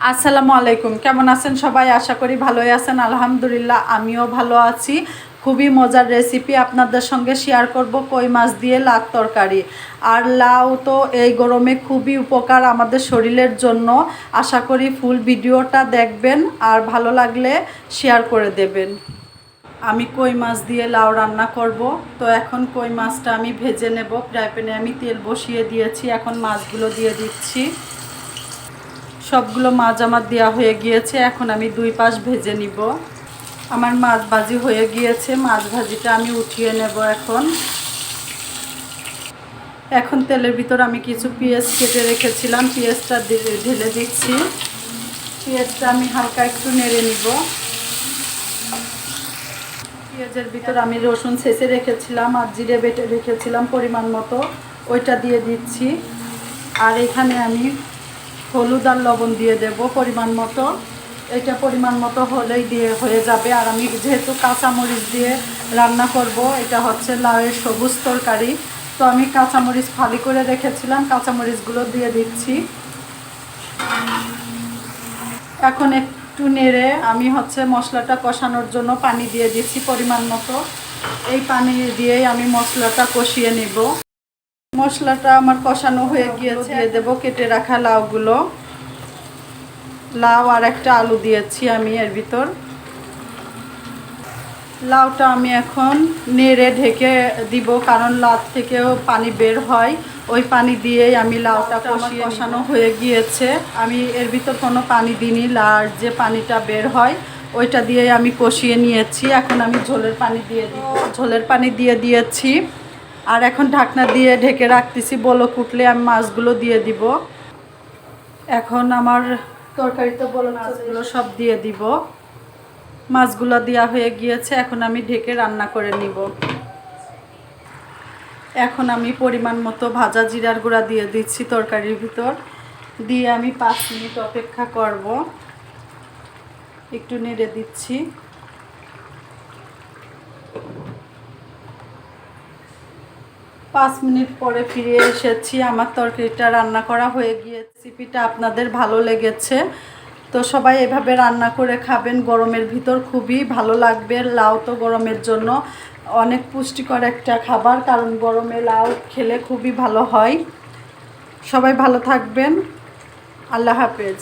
আসসালামু আলাইকুম। কেমন আছেন সবাই? আশা করি ভালোই আছেন। আলহামদুলিল্লাহ, আমিও ভালো আছি। খুবই মজার রেসিপি আপনাদের সঙ্গে শেয়ার করব কই মাছ দিয়ে লাউ তরকারি। আর লাউ তো এই গরমে খুবই উপকার আমাদের শরীরের জন্য। আশা করি ফুল ভিডিওটা দেখবেন আর ভালো লাগলে শেয়ার করে দেবেন। আমি কই মাছ দিয়ে লাউ রান্না করব। তো এখন কই মাছটা আমি ভেজে নেব। ফ্রাই প্যানে আমি তেল বসিয়ে দিয়েছি। এখন মাছগুলো দিয়ে দিচ্ছি। সবগুলো মাছ আমার দেওয়া হয়ে গিয়েছে, এখন আমি দুই পাশ ভেজে নিব। আমার মাছ ভাজি হয়ে গিয়েছে, মাছ ভাজিটা আমি উঠিয়ে নেব এখন। এখন তেলের ভিতর আমি কিছু পেঁয়াজ কেটে রেখেছিলাম, পেঁয়াজটা ঢেলে দিচ্ছি। পেঁয়াজটা আমি হালকা একটু নেড়ে নিব। পেঁয়াজের ভিতর আমি রসুন ছেঁচে রেখেছিলাম আর জিরে বেটে রেখেছিলাম পরিমাণ মতো, ওইটা দিয়ে দিচ্ছি। আর এখানে আমি হলুদ আর লবণ দিয়ে দেব পরিমাণ মতো। এটা পরিমাণ মতো হলেই দিয়ে হয়ে যাবে। আর আমি যেহেতু কাঁচামরিচ দিয়ে রান্না করব, এটা হচ্ছে লাউয়ের সবুজ তরকারি। তো আমি কাঁচামরিচ ফালি করে রেখেছিলাম, কাঁচামরিচগুলো দিয়ে দিচ্ছি। এখন একটু নেড়ে আমি হচ্ছে মশলাটা কষানোর জন্য পানি দিয়ে দিচ্ছি পরিমাণ মতো। এই পানি দিয়েই আমি মশলাটা কষিয়ে নেব। মশলাটা আমার কষানো হয়ে গিয়েছে। দিয়ে দেবো কেটে রাখা লাউগুলো। লাউ আর একটা আলু দিয়েছি আমি এর ভিতর। লাউটা আমি এখন নেড়ে ঢেকে দিব কারণ লাউ থেকেও পানি বের হয়। ওই পানি দিয়েই আমি লাউটা আমার কষানো হয়ে গিয়েছে। আমি এর ভিতর কোনো পানি দিইনি লাউর যে পানিটা বের হয় ওইটা দিয়েই আমি কষিয়ে নিয়েছি। এখন আমি ঝোলের পানি দিয়ে দিব ঝোলের পানি দিয়ে দিয়েছি। আর এখন ঢাকনা দিয়ে ঢেকে রাখতেছি, বলো কুটলে আমি মাছগুলো দিয়ে দিব। এখন আমার তরকারিতে বলো মাছগুলো সব দিয়ে দিব। মাছগুলো দেওয়া হয়ে গিয়েছে, এখন আমি ঢেকে রান্না করে নিব। এখন আমি পরিমাণ মতো ভাজা জিরার গুঁড়া দিয়ে দিচ্ছি তরকারির ভিতর। দিয়ে আমি পাঁচ মিনিট অপেক্ষা করব। একটু নেড়ে দিচ্ছি। পাঁচ মিনিট পরে ফিরে এসেছি। আমার তরকারিটা রান্না করা হয়ে গিয়ে রেসিপিটা আপনাদের ভালো লেগেছে। তো সবাই এভাবে রান্না করে খাবেন। গরমের ভিতর খুবই ভালো লাগবে। লাউ তো গরমের জন্য অনেক পুষ্টিকর একটা খাবার, কারণ গরমে লাউ খেলে খুবই ভালো হয়। সবাই ভালো থাকবেন। আল্লাহ হাফেজ।